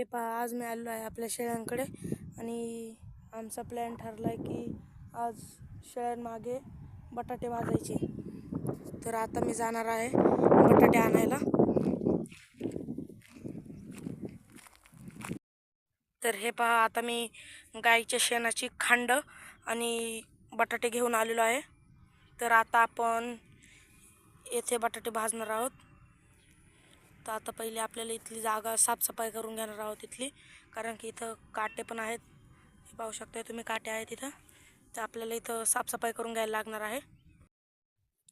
हे पहा आज मी आलो आहे आपल्या शेळ्यांकडे आणि आमचा प्लॅन ठरला आहे की आज शेळ्यांमागे बटाटे भाजायचे. तर आता मी जाणार आहे बटाटे आणायला. तर हे पहा आता मी गाईच्या शेणाची खांड आणि बटाटे घेऊन आलेलो आहे. तर आता आपण येथे बटाटे भाजणार आहोत. तर आता पहिले आपल्याला इथली जागा साफसफाई करून घेणार आहोत इथली कारण की इथं काटे पण आहेत. हे पाहू शकताय तुम्ही काटे आहेत इथं. तर आपल्याला इथं साफसफाई करून घ्यायला लागणार आहे.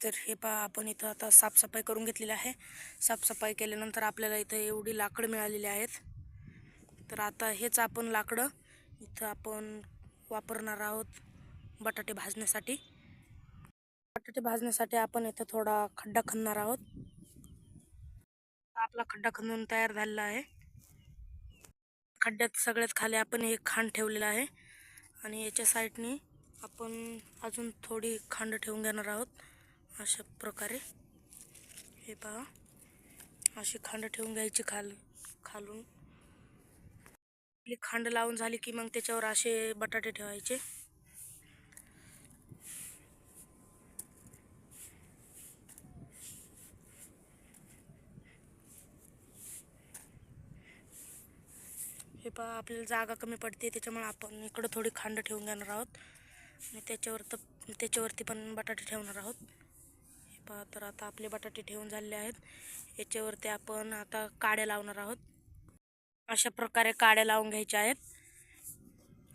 तर हे पहा आपण इथं आता साफसफाई करून घेतलेली आहे. साफसफाई केल्यानंतर आपल्याला इथं एवढी लाकडं मिळालेली आहेत. तर आता हेच आपण लाकडं इथं आपण वापरणार आहोत बटाटे भाजण्यासाठी. बटाटे भाजण्यासाठी आपण इथं थोडा खड्डा खणणार आहोत. आपला खड्डा खणून तयार झालेला आहे. खड्ड्यात सगळ्यात खाली आपण एक खांड ठेवलेला आहे आणि याच्या साईडनी आपण अजून थोडी खांड ठेवून घेणार आहोत. अशा प्रकारे. हे पहा. अशी खांड ठेवून घ्यायची खाल खालून. आपली खांड लावून झाली की मग त्याच्यावर असे बटाटे ठेवायचे. आपल्याला जागा कमी पडते त्याच्यामुळे आपण इकडं थोडी खांड ठेवून घेणार आहोत. आणि त्याच्यावर तर त्याच्यावरती पण बटाटे ठेवणार आहोत. हे पहा तर आता आपले बटाटे ठेवून झालेले आहेत. याच्यावरती आपण आता काड्या लावणार आहोत. अशा प्रकारे काड्या लावून घ्यायच्या आहेत.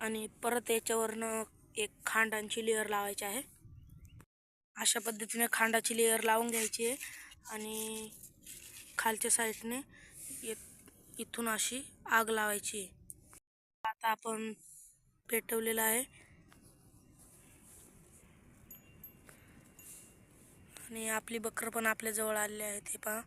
आणि परत याच्यावरनं एक खांडांची लेअर लावायची आहे. अशा पद्धतीने खांडाची लेअर लावून घ्यायची आहे. आणि खालच्या साईडने इथून अशी आग लावायची. आता आपण पेटवलेलं आहे. आणि आपली बकरं पण आपल्याजवळ आलेली आहे ते पहा.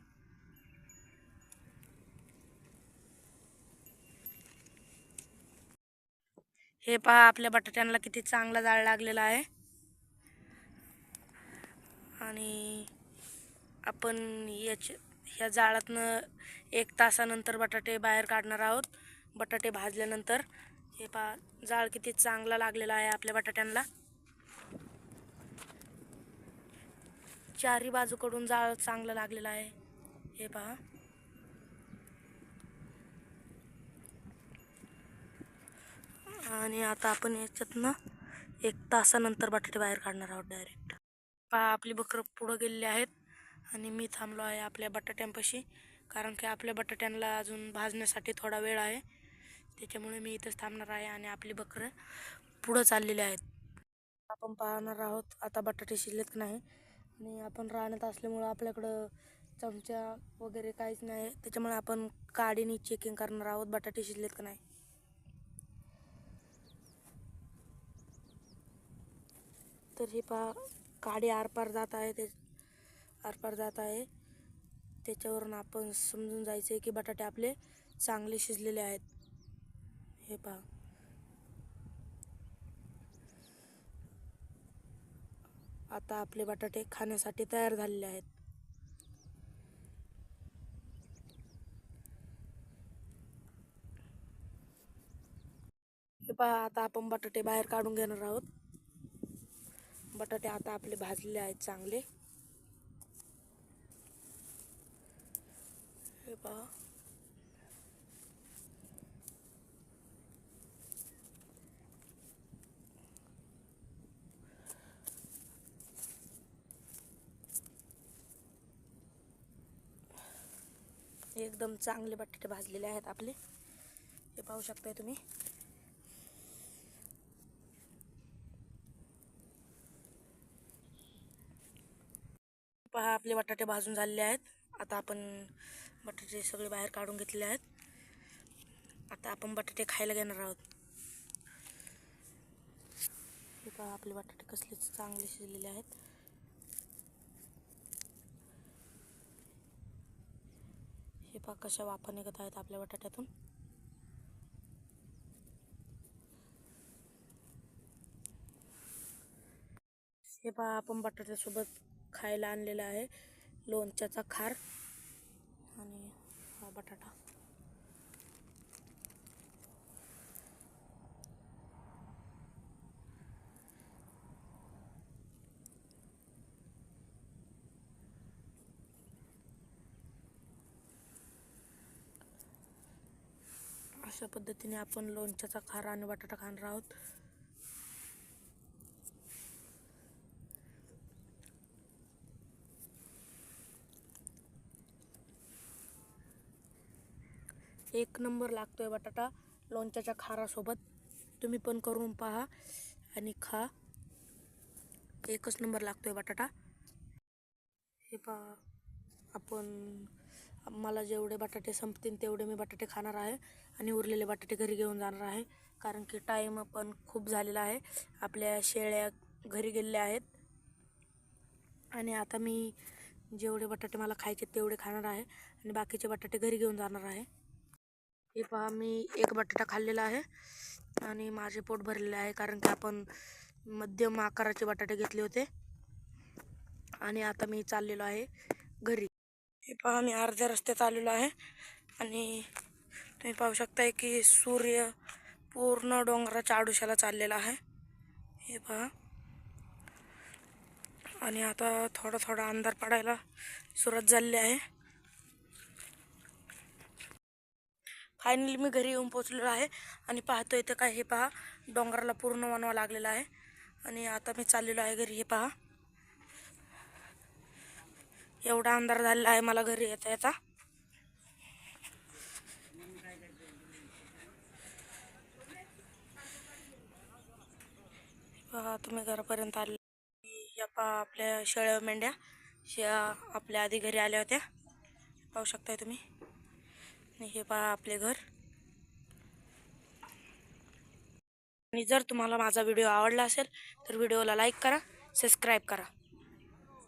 हे पहा आपल्या बटाट्यांना किती चांगला जाळ लागलेला आहे. आणि आपण याच्या ह्या जाळातनं एक तासानंतर बटाटे बाहेर काढणार आहोत. बटाटे भाजल्यानंतर हे पहा जाळ किती चांगला लागलेला आहे आपल्या बटाट्यांना. चारी बाजूकडून जाळ चांगलं लागलेलं आहे. हे पहा. आणि आता आपण याच्यातनं एक तासानंतर बटाटे बाहेर काढणार आहोत डायरेक्ट पहा आपली बकरं पुढं गेलेली आहेत. आणि मी थांबलो आहे आपल्या बटाट्यांपाशी कारण की आपल्या बटाट्यांना अजून भाजण्यासाठी थोडा वेळ आहे. त्याच्यामुळे मी इथंच थांबणार आहे आणि आपली बकरं पुढं चाललेली आहेत. आपण पाहणार आहोत आता बटाटे शिजलेत नाही. आणि आपण राहण्यात असल्यामुळं आपल्याकडं चमचा वगैरे काहीच नाही. त्याच्यामुळे आपण काडीने चेकिंग करणार आहोत बटाटे शिजलेत का नाही. तर हे पहा काडी आरपार जात आहे. ते आरपार जात आहे. त्याच्यावरून आपण समजून जायचं आहे की बटाटे आपले चांगले शिजलेले आहेत. हे पहा. आता आपले बटाटे खाण्यासाठी तयार झालेले आहेत. हे पहा आता आपण बटाटे बाहेर काढून घेणार आहोत. बटाटे आता आपले भाजलेले आहेत चांगले. हे एकदम चांगले बटाटे भाजलेले आहेत आपले. हे पाहू शकताय तुम्ही. पहा आपले बटाटे भाजून झालेले आहेत. आता आपण बटाटे सगळे बाहेर काढून घेतलेले आहेत. आता आपण बटाटे खायला घेणार आहोत. पहा आपले बटाटे कसले चांगले शिजलेले आहेत. हे पहा कशा वाफा निघत आहेत आपल्या बटाट्यातून. हे पहा आपण बटाट्यासोबत खायला आणलेलं आहे लोणच्याचा खार. आणि हा बटाटा. अशा पद्धतीने आपण लोणच्याचा खार आणि बटाटा खाणार आहोत. एक नंबर लागतो आहे बटाटा लोणच्याच्या खारासोबत. तुम्ही पण करून पहा आणि खा. एकच नंबर लागतो आहे बटाटा. हे पहा आपण मला जेवढे बटाटे संपतील तेवढे मी बटाटे खाणार आहे आणि उरलेले बटाटे घरी घेऊन जाणार आहे. कारण की टाईम पण खूप झालेला आहे. आपल्या शेळ्या घरी गेलेल्या आहेत. आणि आता मी जेवढे बटाटे मला खायचे तेवढे खाणार आहे आणि बाकीचे बटाटे घरी घेऊन जाणार आहे. हे पहा मी एक बटाटा खाल्लेला आहे आणि माझे पोट भरलेले आहे कारण की आपण मध्यम आकाराचे बटाटे घेतले होते. आणि आता मी चाललेलो आहे घरी. हे पहा मी अर्ध्या रस्त्यात आलेलो आहे आणि तुम्ही पाहू शकताय की सूर्य पूर्ण डोंगराच्या आडुशाला चाललेला आहे. हे पहा. आणि आता थोडा थोडा अंधार पडायला सुरुवात झालेली आहे. फायनली मी घरी येऊन पोचलेलो आहे आणि पाहतो इथं काय हे पहा डोंगराला पूर्ण वनवा लागलेला आहे. आणि आता मी चाललेलो आहे घरी हे पहा. एवढा अंधार झालेला आहे मला घरी येता येता. पहा तुम्ही घरापर्यंत आले. या पहा आपल्या शेळ्या मेंढ्या. शेळ्या आपल्या आधी घरी आल्या होत्या. पाहू शकताय तुम्ही. हे पहा आपले घर. आणि जर तुम्हाला माझा व्हिडिओ आवडला असेल तर व्हिडिओला लाईक करा सबस्क्राईब करा.